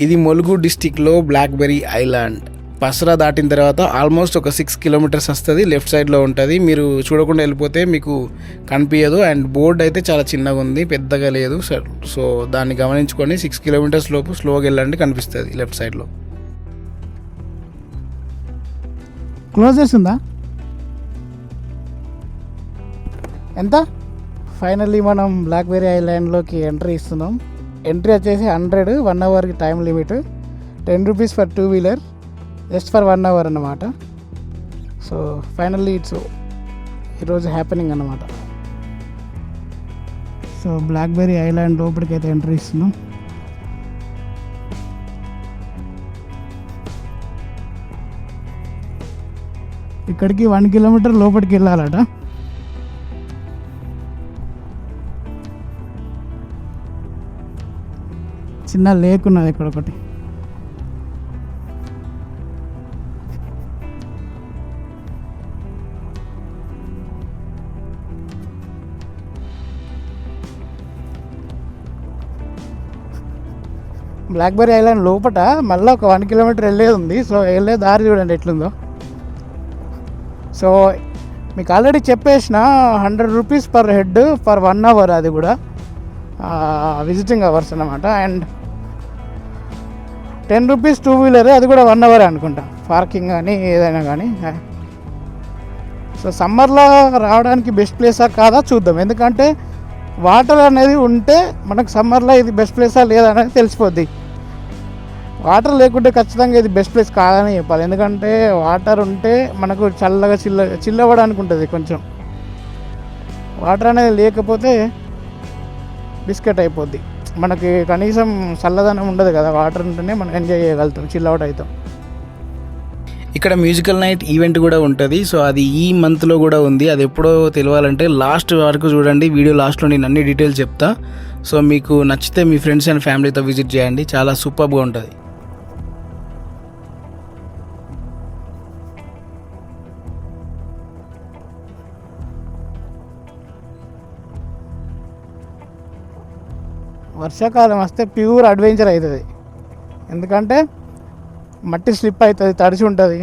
ఇది ములుగు డిస్టిక్లో blackberry island. Pasara దాటిన తర్వాత ఆల్మోస్ట్ ఒక సిక్స్ కిలోమీటర్స్ వస్తుంది లెఫ్ట్ సైడ్లో ఉంటుంది. మీరు చూడకుండా వెళ్ళిపోతే మీకు కనిపించదు అండ్ బోర్డ్ అయితే చాలా చిన్నగా ఉంది పెద్దగా లేదు. సో- సో దాన్ని గమనించుకొని సిక్స్ కిలోమీటర్స్ లోపు స్లోగా వెళ్ళండి కనిపిస్తుంది లెఫ్ట్ సైడ్లో. క్లోజ్ చేస్తుందా ఎంత? ఫైనల్లీ మనం బ్లాక్బెర్రీ ఐలాండ్లోకి ఎంట్రీ ఇస్తున్నాం. ఎంట్రీ వచ్చేసి hundred one అవర్కి time limit ten rupees for two wheeler just for one hour అన్నమాట. సో ఫైనల్లీ ఇట్స్ ఈరోజు హ్యాపెనింగ్ అనమాట సో బ్లాక్బెర్రీ ఐలాండ్ లోపలికి అయితే ఎంట్రీ ఇస్తున్నాం. ఇక్కడికి వన్ కిలోమీటర్ లోపలికి వెళ్ళాలట. చిన్న లేక్ ఉన్నది ఇక్కడ ఒకటి. బ్లాక్బెర్రీ ఐలాండ్ లోపట మళ్ళీ ఒక వన్ కిలోమీటర్ వెళ్ళేది ఉంది. సో వెళ్ళే దారి చూడండి ఎట్లుందో. సో మీకు ఆల్రెడీ చెప్పేసిన hundred rupees per head per one hour అది కూడా విజిటింగ్ అవర్స్ అన్నమాట. And ten rupees two wheeler అది కూడా వన్ అవర్ అనుకుంటా. పార్కింగ్ కానీ ఏదైనా కానీ సో సమ్మర్లో రావడానికి బెస్ట్ ప్లేసా కాదా చూద్దాం. ఎందుకంటే వాటర్ అనేది ఉంటే మనకు సమ్మర్లో ఇది బెస్ట్ ప్లేసా లేదా అనేది తెలిసిపోద్ది. వాటర్ లేకుంటే ఖచ్చితంగా ఇది బెస్ట్ ప్లేస్ కాదని చెప్పాలి. ఎందుకంటే వాటర్ ఉంటే మనకు చల్లగా చిల్ల చిల్లవడానికి ఉంటుంది కొంచెం. వాటర్ అనేది లేకపోతే బిస్కెట్ అయిపోద్ది. మనకి కనీసం చల్లదనం ఉండదు కదా వాటర్ ఉంటేనే మనం ఎంజాయ్ చేయగలుగుతాం చిల్ అవుట్ అవుతాం. ఇక్కడ మ్యూజికల్ నైట్ ఈవెంట్ కూడా ఉంటుంది. సో అది ఈ మంత్లో కూడా ఉంది. అది ఎప్పుడో తెలియాలంటే లాస్ట్ వరకు చూడండి. వీడియో లాస్ట్లో నేను అన్ని డీటెయిల్స్ చెప్తా. సో మీకు నచ్చితే మీ ఫ్రెండ్స్ అండ్ ఫ్యామిలీతో విజిట్ చేయండి. చాలా సూపర్గా ఉంటుంది. వర్షాకాలం వస్తే ప్యూర్ అడ్వెంచర్ అవుతుంది. ఎందుకంటే మట్టి స్లిప్ అవుతుంది తడిసి ఉంటుంది.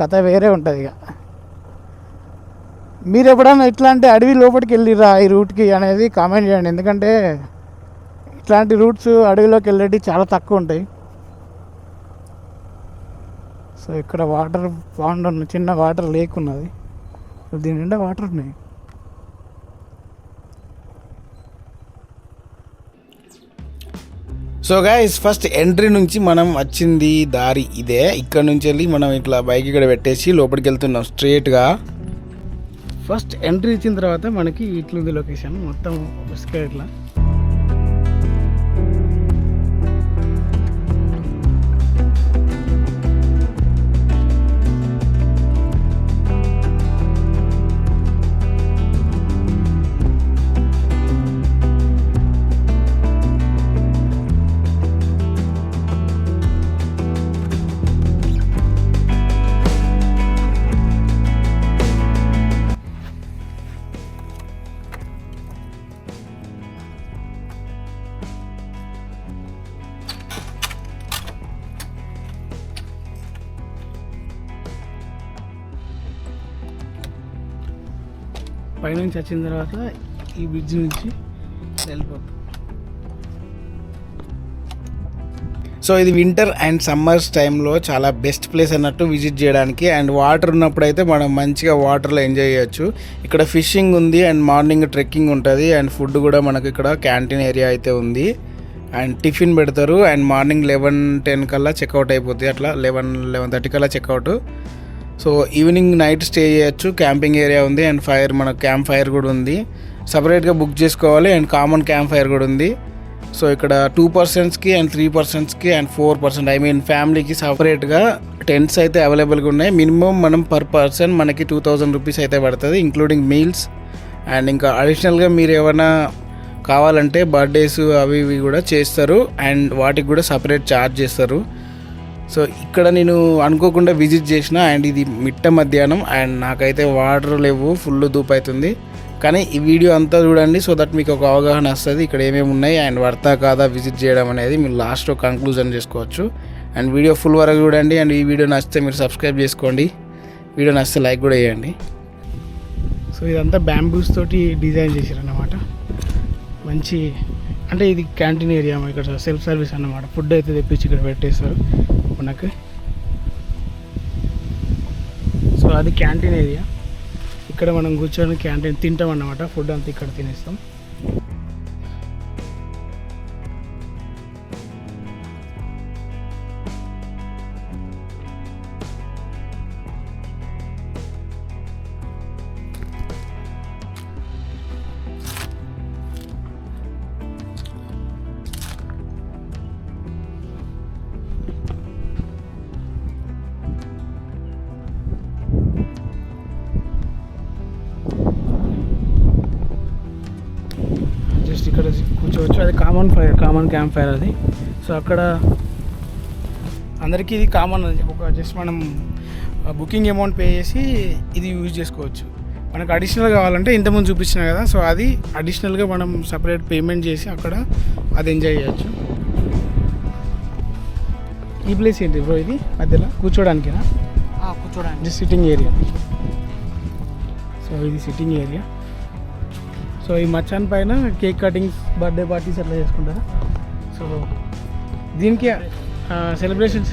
కథ వేరే ఉంటుంది ఇక. మీరు ఎప్పుడన్నా ఇట్లాంటి అడవి లోపలికి వెళ్ళిరా ఈ రూట్కి అనేది కామెంట్ చేయండి. ఎందుకంటే ఇట్లాంటి రూట్స్ అడవిలోకి వెళ్ళేటి చాలా తక్కువ ఉంటాయి. సో ఇక్కడ వాటర్ పాండ్ ఉన్న చిన్న వాటర్ లేక్ ఉన్నది. దీని నిండా వాటర్ ఉన్నాయి. సో గైస్ ఫస్ట్ ఎంట్రీ నుంచి మనం వచ్చింది దారి ఇదే. ఇక్కడ నుంచి వెళ్ళి మనం ఇట్లా బైక్ ఇక్కడ పెట్టేసి లోపలికి వెళ్తున్నాం స్ట్రేట్గా ఫస్ట్ ఎంట్రీ ఇచ్చిన తర్వాత మనకి ఇట్లుంది లొకేషన్ మొత్తం ఇట్లా పైనుంచి వచ్చిన తర్వాత ఈ బ్రిడ్జ్ నుంచి వెళ్ళిపోతాం. సో ఇది వింటర్ అండ్ సమ్మర్స్ టైంలో చాలా బెస్ట్ ప్లేస్ అన్నట్టు విజిట్ చేయడానికి. అండ్ వాటర్ ఉన్నప్పుడు అయితే మనం మంచిగా వాటర్లో ఎంజాయ్ చేయొచ్చు. ఇక్కడ ఫిషింగ్ ఉంది అండ్ మార్నింగ్ ట్రెక్కింగ్ ఉంటుంది. అండ్ ఫుడ్ కూడా మనకు ఇక్కడ క్యాంటీన్ ఏరియా అయితే ఉంది. అండ్ టిఫిన్ పెడతారు. అండ్ మార్నింగ్ లెవెన్ టెన్ కల్లా చెక్అవుట్ అయిపోతుంది అట్లా లెవెన్ లెవెన్ థర్టీ కల్లా checkout so evening night stay చేయొచ్చు. క్యాంపింగ్ ఏరియా ఉంది అండ్ ఫైర్ మన క్యాంప్ ఫైర్ కూడా ఉంది. సపరేట్గా బుక్ చేసుకోవాలి అండ్ కామన్ క్యాంప్ ఫైర్ కూడా ఉంది. సో ఇక్కడ టూ పర్సన్స్కి అండ్ త్రీ పర్సన్స్కి and four percent I mean ఫ్యామిలీకి సపరేట్గా టెంట్స్ అయితే అవైలబుల్గా ఉన్నాయి. మినిమం మనం పర్ పర్సన్ మనకి టూ థౌజండ్ రూపీస్ అయితే పడుతుంది ఇంక్లూడింగ్ మీల్స్. అండ్ ఇంకా అడిషనల్గా మీరు ఏమైనా కావాలంటే బర్త్డేస్ అవి ఇవి కూడా చేస్తారు. అండ్ వాటికి కూడా సపరేట్ ఛార్జ్ చేస్తారు. సో ఇక్కడ నేను అనుకోకుండా విజిట్ చేసిన అండ్ ఇది మిట్ట మధ్యాహ్నం అండ్ నాకైతే వాటర్ లేవు ఫుల్ దూప్ అవుతుంది కానీ ఈ వీడియో అంతా చూడండి సో దట్ మీకు ఒక అవగాహన వస్తుంది. ఇక్కడ ఏమేమి ఉన్నాయి అండ్ వర్తా కాదా విజిట్ చేయడం అనేది మీరు లాస్ట్లో కంక్లూజన్ చేసుకోవచ్చు. అండ్ వీడియో ఫుల్ వరకు చూడండి అండ్ ఈ వీడియో నచ్చితే మీరు సబ్స్క్రైబ్ చేసుకోండి. వీడియో నచ్చితే లైక్ కూడా వేయండి సో ఇదంతా బ్యాంబూస్ తోటి డిజైన్ చేశారన్నమాట. మంచి అంటే ఇది క్యాంటీన్ ఏరియా ఇక్కడ సెల్ఫ్ సర్వీస్ అన్నమాట. ఫుడ్ అయితే తెప్పించి ఇక్కడ పెట్టేస్తారు. మనకు సో అది క్యాంటీన్ ఏరియా. ఇక్కడ మనం కూర్చొని క్యాంటీన్ తింటాం అన్నమాట ఫుడ్ అంతా ఇక్కడ తినేస్తాం. Common fire common camp fire అది. సో అక్కడ అందరికీ ఇది కామన్ అది. ఒక జస్ట్ మనం బుకింగ్ అమౌంట్ పే చేసి ఇది యూజ్ చేసుకోవచ్చు. మనకు అడిషనల్ కావాలంటే ఇంతకుముందు చూపించిన కదా సో అది అడిషనల్గా మనం సపరేట్ పేమెంట్ చేసి అక్కడ అది ఎంజాయ్ చేయొచ్చు. ఈ ప్లేస్ ఏంటి బ్రో ఇది? మధ్యలో కూర్చోడానికినా? కూర్చోడానికి. సిట్టింగ్ ఏరియా సో ఇది సిట్టింగ్ ఏరియా సో ఈ మచాన్ పైన కేక్ కటింగ్స్ బర్త్డే పార్టీస్ అట్లా చేసుకుంటారా? సో దీనికి సెలబ్రేషన్స్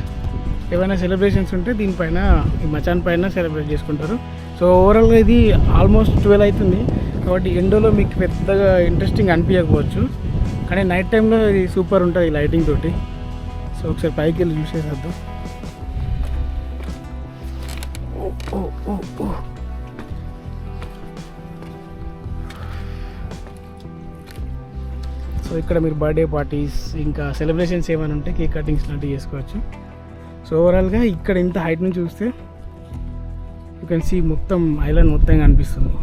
ఏమైనా సెలబ్రేషన్స్ ఉంటే దీనిపైన ఈ మచాన్ పైన సెలబ్రేట్ చేసుకుంటారు. సో ఓవరాల్గా ఇది ఆల్మోస్ట్ ట్వెల్వ్ అవుతుంది. కాబట్టి ఎండోలో మీకు పెద్దగా ఇంట్రెస్టింగ్ అనిపించకపోవచ్చు. కానీ నైట్ టైంలో ఇది సూపర్ ఉంటుంది ఈ లైటింగ్ తోటి. సో ఒకసారి పైకి వెళ్ళి చూసేసేద్దాం. ఓ ఓ ఓ. సో ఇక్కడ మీరు బర్త్డే పార్టీస్ ఇంకా సెలబ్రేషన్స్ ఏమైనా ఉంటే కేక్ కటింగ్స్ లాంటివి చేసుకోవచ్చు. సో ఓవరాల్గా ఇక్కడ ఇంత హైట్ నుంచి చూస్తే యూ కెన్ సీ మొత్తం ఐలాండ్ మొత్తం కనిపిస్తుంది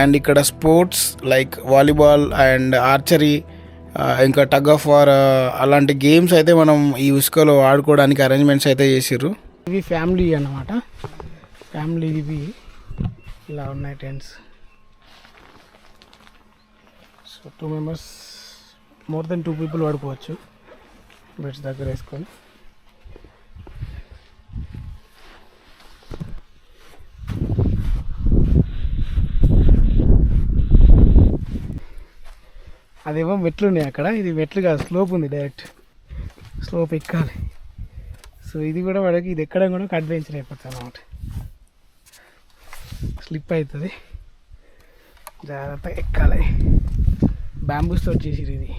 అండ్ ఇక్కడ sports like volleyball and archery ఇంకా టగ్ ఆఫ్ వార్ అలాంటి గేమ్స్ అయితే మనం ఈ ఉసుకలో ఆడుకోవడానికి అరేంజ్మెంట్స్ అయితే చేసిర్రు. ఇవి ఫ్యామిలీ అన్నమాట. ఫ్యామిలీ ఇవి ఇలా ఉన్నాయి tents so two members more than two people పడుకోవచ్చు బెడ్స్ దగ్గర వేసుకొని. అదేమో మెట్లు ఉన్నాయి అక్కడ. ఇది మెట్లు కాదు స్లోప్ ఉంది డైరెక్ట్ స్లోప్ ఎక్కాలి. సో ఇది కూడా వాడికి ఇది ఎక్కడం కూడా ఒక అడ్వెంచర్ అయిపోతుంది అనమాట స్లిప్ అవుతుంది జాగ్రత్తగా ఎక్కాలి. బ్యాంబూస్తో చేసిరు ఇది.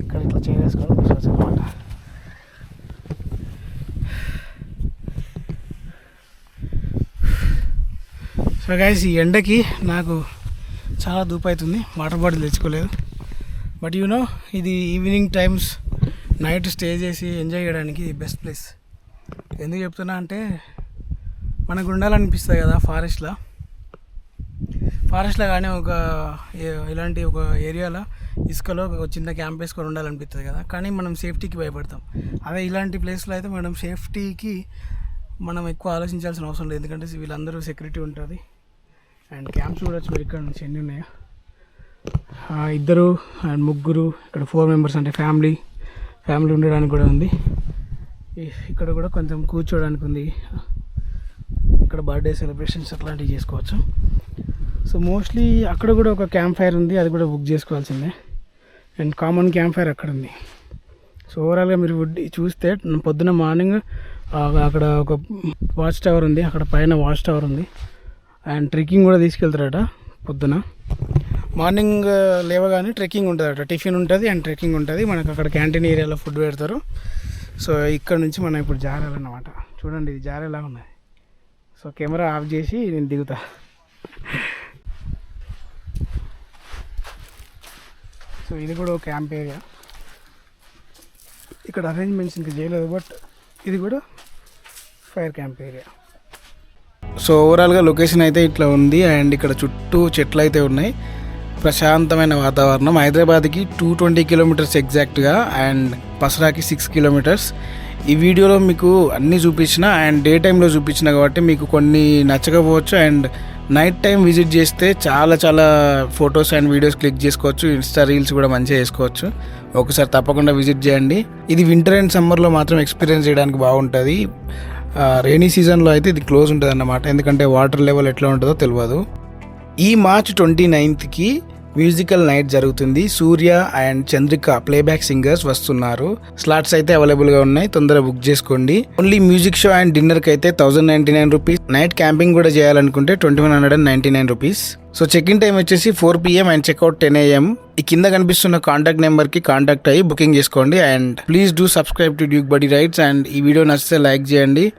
ఇక్కడ ఇట్లా చేసేసుకొని కూర్చోవచ్చు అనమాట సో గైస్ ఈ ఎండకి నాకు చాలా దూపు అవుతుంది వాటర్ బాటిల్ తెచ్చుకోలేదు బట్ యూనో ఇది ఈవినింగ్ టైమ్స్ నైట్ స్టే చేసి ఎంజాయ్ చేయడానికి బెస్ట్ ప్లేస్ ఎందుకు చెప్తున్నా అంటే మనకు ఉండాలనిపిస్తుంది కదా ఫారెస్ట్లో ఫారెస్ట్లో కానీ ఒక ఏ- ఇలాంటి ఒక ఏరియాలో ఇసుకలో ఒక చిన్న క్యాంప్ వేసుకొని ఉండాలనిపిస్తుంది కదా. కానీ మనం సేఫ్టీకి భయపడతాం. అదే ఇలాంటి ప్లేస్లో అయితే మనం సేఫ్టీకి మనం ఎక్కువ ఆలోచించాల్సిన అవసరం లేదు. ఎందుకంటే వీళ్ళందరూ సెక్యూరిటీ ఉంటుంది. అండ్ క్యాంప్స్ చూడొచ్చు మీరు ఇక్కడ నుంచి ఎన్ని ఉన్నాయో? ఇద్దరు అండ్ ముగ్గురు ఇక్కడ ఫోర్ మెంబర్స్ అంటే ఫ్యామిలీ ఫ్యామిలీ ఉండడానికి కూడా ఉంది. ఇక్కడ కూడా కొంచెం కూర్చోడానికి ఉంది. ఇక్కడ బర్త్డే సెలబ్రేషన్స్ అట్లాంటివి చేసుకోవచ్చు. సో మోస్ట్లీ అక్కడ కూడా ఒక క్యాంప్ ఫైర్ ఉంది. అది కూడా బుక్ చేసుకోవాల్సిందే. అండ్ కామన్ క్యాంప్ ఫైర్ అక్కడ ఉంది. సో ఓవరాల్గా మీరు వుడ్ చూస్తే పొద్దున మార్నింగ్ అక్కడ ఒక వాచ్ టవర్ ఉంది. అక్కడ పైన వాచ్ టవర్ ఉంది. అండ్ ట్రెక్కింగ్ కూడా తీసుకెళ్తారట పొద్దున. మార్నింగ్ లేవగానే ట్రెక్కింగ్ ఉంటుంది ఉంటుందట టిఫిన్ ఉంటుంది అండ్ ట్రెక్కింగ్ ఉంటుంది. మనకు అక్కడ క్యాంటీన్ ఏరియాలో ఫుడ్ పెడతారు. సో ఇక్కడ నుంచి మనం ఇప్పుడు జారాలన్నమాట. చూడండి ఇది జారేలా ఉన్నది. సో కెమెరా ఆఫ్ చేసి నేను దిగుతా. సో ఇది కూడా ఒక క్యాంప్ ఏరియా. ఇక్కడ అరేంజ్మెంట్స్ ఇంకా చేయలేదు బట్ ఇది కూడా ఫైర్ క్యాంప్ ఏరియా. సో ఓవరాల్గా లొకేషన్ అయితే ఇట్లా ఉంది అండ్ ఇక్కడ చుట్టూ చెట్లు అయితే ఉన్నాయి. ప్రశాంతమైన వాతావరణం. హైదరాబాద్కి టూ ట్వంటీ కిలోమీటర్స్ ఎగ్జాక్ట్గా అండ్ పసరాకి సిక్స్ కిలోమీటర్స్. ఈ వీడియోలో మీకు అన్నీ చూపించిన అండ్ డే టైంలో చూపించిన కాబట్టి మీకు కొన్ని నచ్చకపోవచ్చు అండ్ నైట్ టైం విజిట్ చేస్తే చాలా చాలా ఫొటోస్ అండ్ వీడియోస్ క్లిక్ చేసుకోవచ్చు. ఇన్స్టా రీల్స్ కూడా మంచిగా చేసుకోవచ్చు. ఒకసారి తప్పకుండా విజిట్ చేయండి. ఇది వింటర్ అండ్ సమ్మర్లో మాత్రం ఎక్స్పీరియన్స్ చేయడానికి బాగుంటుంది. రెయినీ సీజన్లో అయితే ఇది క్లోజ్ ఉంటుంది అన్నమాట ఎందుకంటే వాటర్ లెవెల్ ఎట్లా ఉంటుందో తెలియదు ఈ మార్చ్ ట్వంటీ నైన్త్కి మ్యూజికల్ నైట్ జరుగుతుంది. Surya and Chandrika playback singers వస్తున్నారు. స్లాట్స్ అయితే అవైలబుల్గా ఉన్నాయి. తొందరగా బుక్ చేసుకోండి. ఓన్లీ మ్యూజిక్ షో అండ్ డిన్నర్కి అయితే thousand ninety nine rupees. Night camping కూడా చేయాలనుకుంటే twenty one hundred and ninety nine rupees. So check in time వచ్చేసి four PM and checkout ten AM. ఈ కింద కనిపిస్తున్న కాంటాక్ట్ నెంబర్కి కాంటాక్ట్ అయ్యి బుకింగ్ చేసుకోండి. And please do subscribe to Duke Buddy Rides and ఈ వీడియో నచ్చితే లైక్ చేయండి.